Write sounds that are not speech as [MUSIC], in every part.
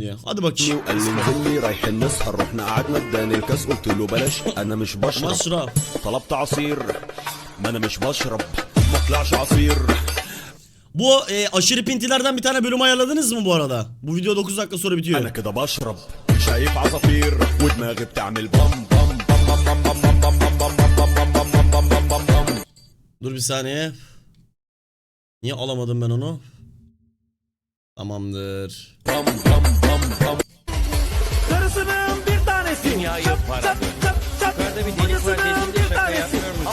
diye. Hadi bakayım. وقال لي انزل لي رايحين نسهر رحنا قعدنا اداني الكاس قلت له بلاش انا مش بشرب Masraf. طلبت عصير ما انا مش بشرب ما طلعش عصير Bu e, aşırı pintilerden bir tane bölüm ayarladınız mı bu arada? Bu video 9 dakika sonra bitiyor. انا كده بشرب شايف عصافير ودماغي بتعمل بام بام بام بام بام بام بام بام بام بام بام بام بام بام بام بام بام Dur bir saniye. Niye alamadım ben onu? Tamamdır. Bam, bam, bam, bam. Karısının bir tanesi. Dünyayı paradı. Yukarıda bir delik var?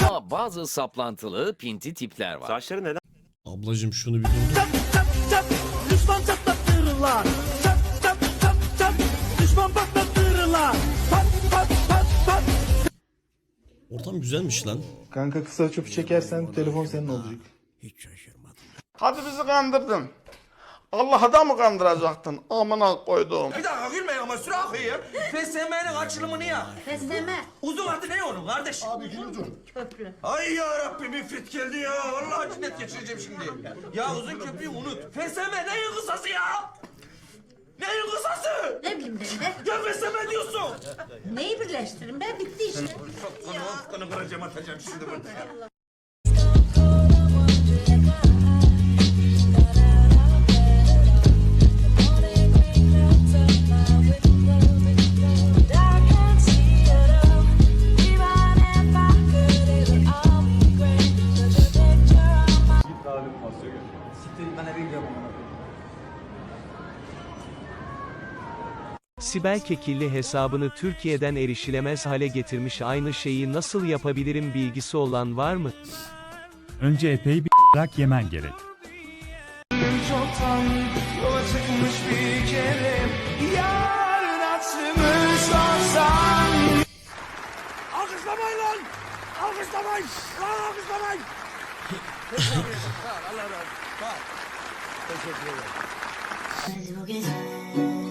Ama bazı saplantılı pinti tipler var. Saçları neden? Ablacım şunu bir durdur. Çap çap çap düşman çatlattırırlar. Çap çap çap çap düşman patlattırırlar. Pat pat pat pat. Ortam güzelmiş lan. Kanka kısa çöpü çekersen telefon senin olacak. Hiç şaşırmadım. Hadi bizi kandırdın. Allah'a da mı kandıracaktın? Amına koydum. Bir dakika gülmeyin ama süre akıyor. FSM'nin açılımını ya. Besleme. Uzun adı ne onun kardeş? Abi Köprü. Ay ya Rabbim ifrit geldi ya. Vallahi cinnet geçireceğim şimdi. Ya uzun köprüyü unut. FSM neyin kısası ya? Neyin kısası? Ne bileyim ben de. Ya FSM diyorsun. Neyi birleştirin be bitti işte. Kanı kıracağım atacağım şimdi burada. Sibel Kekilli hesabını Türkiye'den erişilemez hale getirmiş aynı şeyi nasıl yapabilirim bilgisi olan var mı? Önce epey bir rak yemen gerek. Alkışlamayın lan! Alkışlamayın! Lan alkışlamayın! Bu gece Ötesinde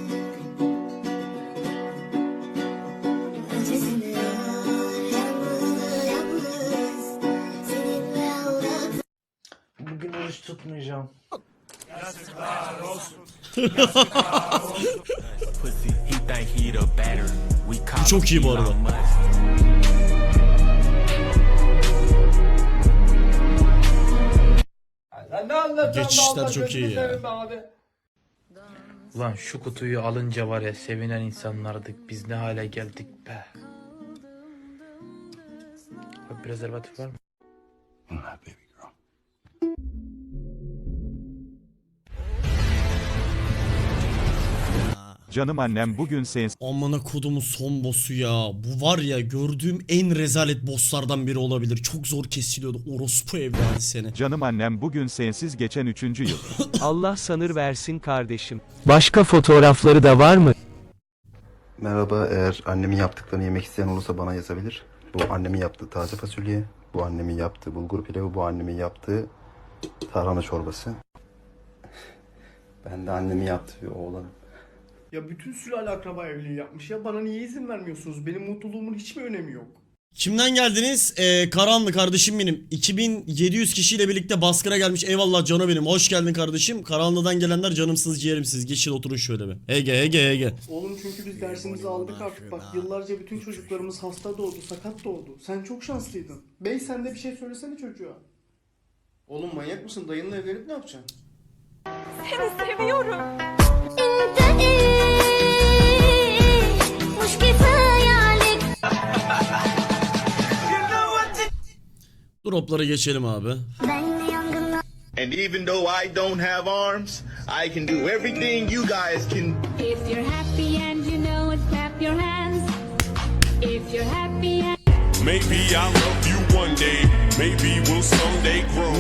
Bu çok iyi bu arada. Geçişler çok iyi ya. Ulan şu kutuyu alınca var ya sevinen insanlardık. Biz ne hale geldik be. Abi prezervatif var mı? Canım annem bugün sensiz Amına kodumun son boss'u ya. Bu var ya gördüğüm en rezalet bosslardan biri olabilir. Çok zor kesiliyordu. Orospu evladı seni. Canım annem bugün sensiz geçen 3. yıl. [LAUGHS] Allah sanır versin kardeşim. Başka fotoğrafları da var mı? Merhaba eğer annemin yaptıklarını yemek isteyen olursa bana yazabilir. Bu annemin yaptığı taze fasulye, bu annemin yaptığı bulgur pilavı, bu annemin yaptığı tarhana çorbası. Ben de annemin yaptığı bir oğlanım. Ya bütün sülale akraba evliliği yapmış ya bana niye izin vermiyorsunuz? Benim mutluluğumun hiç mi önemi yok? Kimden geldiniz? Ee, Karanlı kardeşim benim. 2700 kişiyle birlikte baskına gelmiş. Eyvallah canı benim. Hoş geldin kardeşim. Karanlı'dan gelenler canımsız ciğerimsiz. Geçin oturun şöyle bir. Ege ege ege. Oğlum çünkü biz dersimizi aldık artık. Bak yıllarca bütün çocuklarımız hasta doğdu, sakat doğdu. Sen çok şanslıydın. Bey sen de bir şey söylesene çocuğa. Oğlum manyak mısın? Dayınla evlenip ne yapacaksın? Seni seviyorum. Droplara geçelim abi. And even though I don't have arms, I can do everything you guys can If you're happy and you know it clap your hands If you're happy and Maybe I'll love you one day. Maybe we'll someday grow.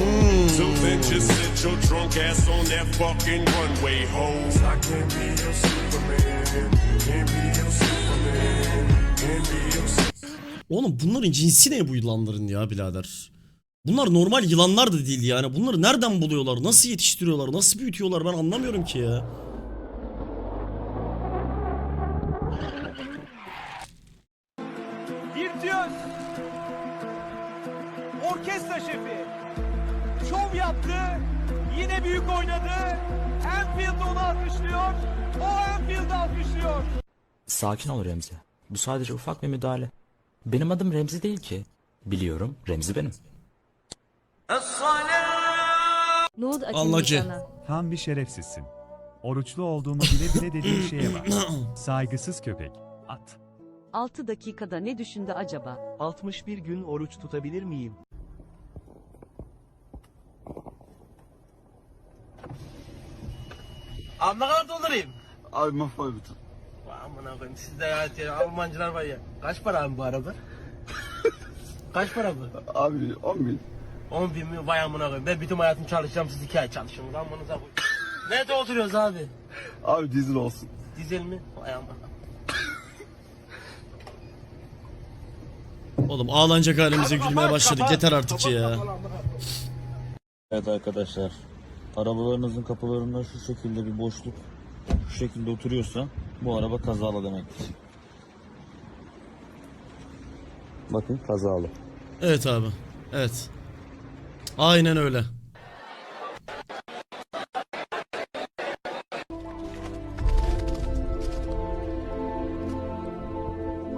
Till then, just sit your drunk ass on that fucking runway, hoes. I can't be your Superman. Can't be your Superman. Can't be your Oğlum bunların cinsi ne bu yılanların ya birader? Bunlar normal yılanlar da değil yani. Bunları nereden buluyorlar? Nasıl yetiştiriyorlar? Nasıl büyütüyorlar? Ben anlamıyorum ki ya. Virtüöz. Orkestra şefi. Şov yaptı. Yine büyük oynadı. Enfield onu alkışlıyor. O Enfield alkışlıyor. Sakin ol Remzi. Bu sadece ufak bir müdahale. Benim adım Remzi değil ki. Biliyorum, Remzi benim. Ne oldu Allah ki. Tam bir şerefsizsin. Oruçlu olduğumu bile bile dediğin [COUGHS] şeye bak. Saygısız köpek. At. 6 dakikada ne düşündü acaba? 61 gün oruç tutabilir miyim? Abi ne kadar doldurayım? Abi mahvoy bütün. Amına koyayım siz de ya, ya Almancılar var ya. Kaç para abi bu araba? [LAUGHS] Kaç para bu? Abi 10 bin. 10 bin mi? Vay amına koyayım. Ben bütün hayatım çalışacağım siz 2 ay çalışın. Amınıza koyayım. ne dolduruyoruz abi? Abi dizel olsun. Dizel mi? Vay amına. Oğlum ağlanacak halimize gülmeye başladık. Yeter artık ya. Evet arkadaşlar. Arabalarınızın kapılarında şu şekilde bir boşluk şu şekilde oturuyorsa bu araba kazalı demektir. Bakın kazalı. Evet abi. Evet. Aynen öyle.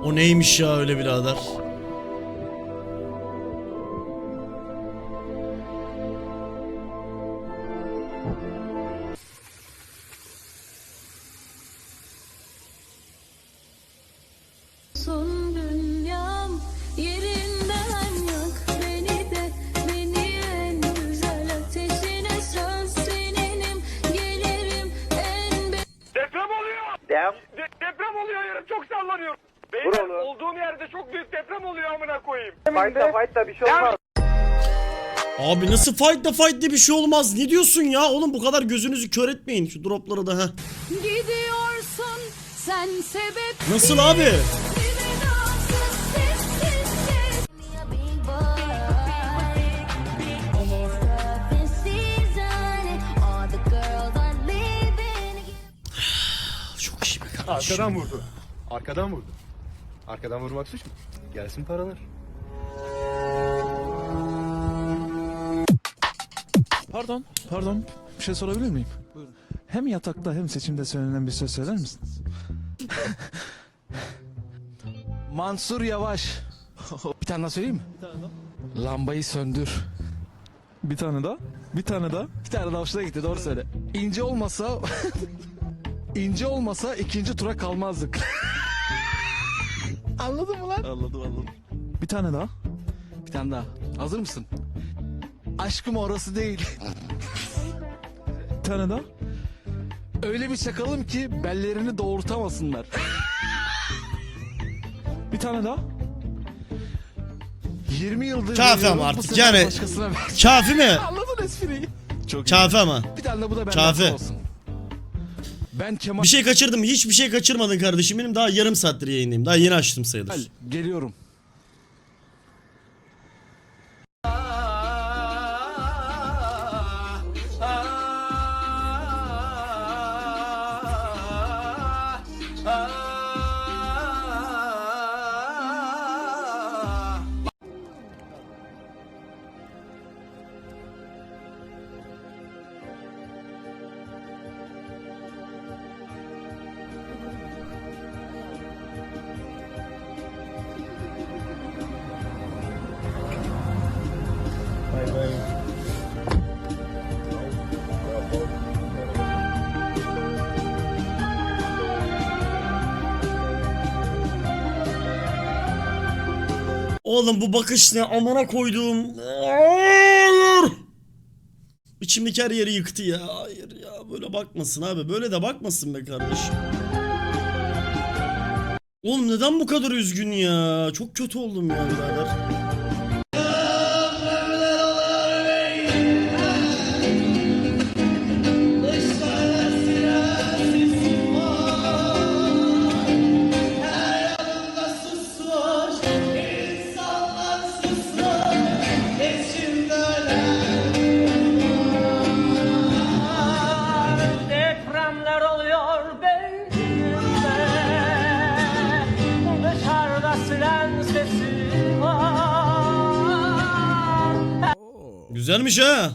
O neymiş ya öyle birader? Son dünyam yerinden çok sallanıyor. Beyler olduğum yerde çok büyük deprem oluyor amına koyayım. Abi nasıl fight da fight diye bir şey olmaz. Ne diyorsun ya? Oğlum bu kadar gözünüzü kör etmeyin. Şu dropları da ha. Gidiyorsun sen sebep Nasıl abi? Çok iyi be kardeşim. Arkadan vurdu. Arkadan vurdu. Arkadan vurmak suç mu? Gelsin paralar. Pardon, pardon. Bir şey sorabilir miyim? Hem yatakta hem seçimde söylenen bir söz söyler misiniz? [LAUGHS] Mansur Yavaş. [LAUGHS] Bir tane daha söyleyeyim mi? Lambayı söndür. Bir tane daha, bir tane daha. Bir tane daha hoşuna gitti doğru söyle. İnce olmasa [LAUGHS] ince olmasa ikinci tura kalmazdık. [LAUGHS] Anladın mı lan? Anladım, anladım. Bir tane daha. Bir tane daha. Hazır mısın? Aşkım orası değil. Bir tane daha. Öyle bir çakalım ki bellerini doğurtamasınlar. [LAUGHS] Bir tane daha. 20 yıldır Kafi veriyorum, ama bu artık, sefer yani- başkasına ver. Kafi mi? Anladın espriyi. Çok Kafi ama. Bir tane de bu da benden Kafi. olsun. Ben Kemal Bir şey kaçırdım mı? Hiçbir şey kaçırmadın kardeşim. Benim daha yarım saattir yayındayım. Daha yeni açtım sayılır. geliyorum. Oğlum bu bakış ne amına koyduğum. Hayır. İçimdeki her yeri yıktı ya. Hayır ya böyle bakmasın abi. Böyle de bakmasın be kardeşim. Oğlum neden bu kadar üzgün ya? Çok kötü oldum ya birader. Güzelmiş ha.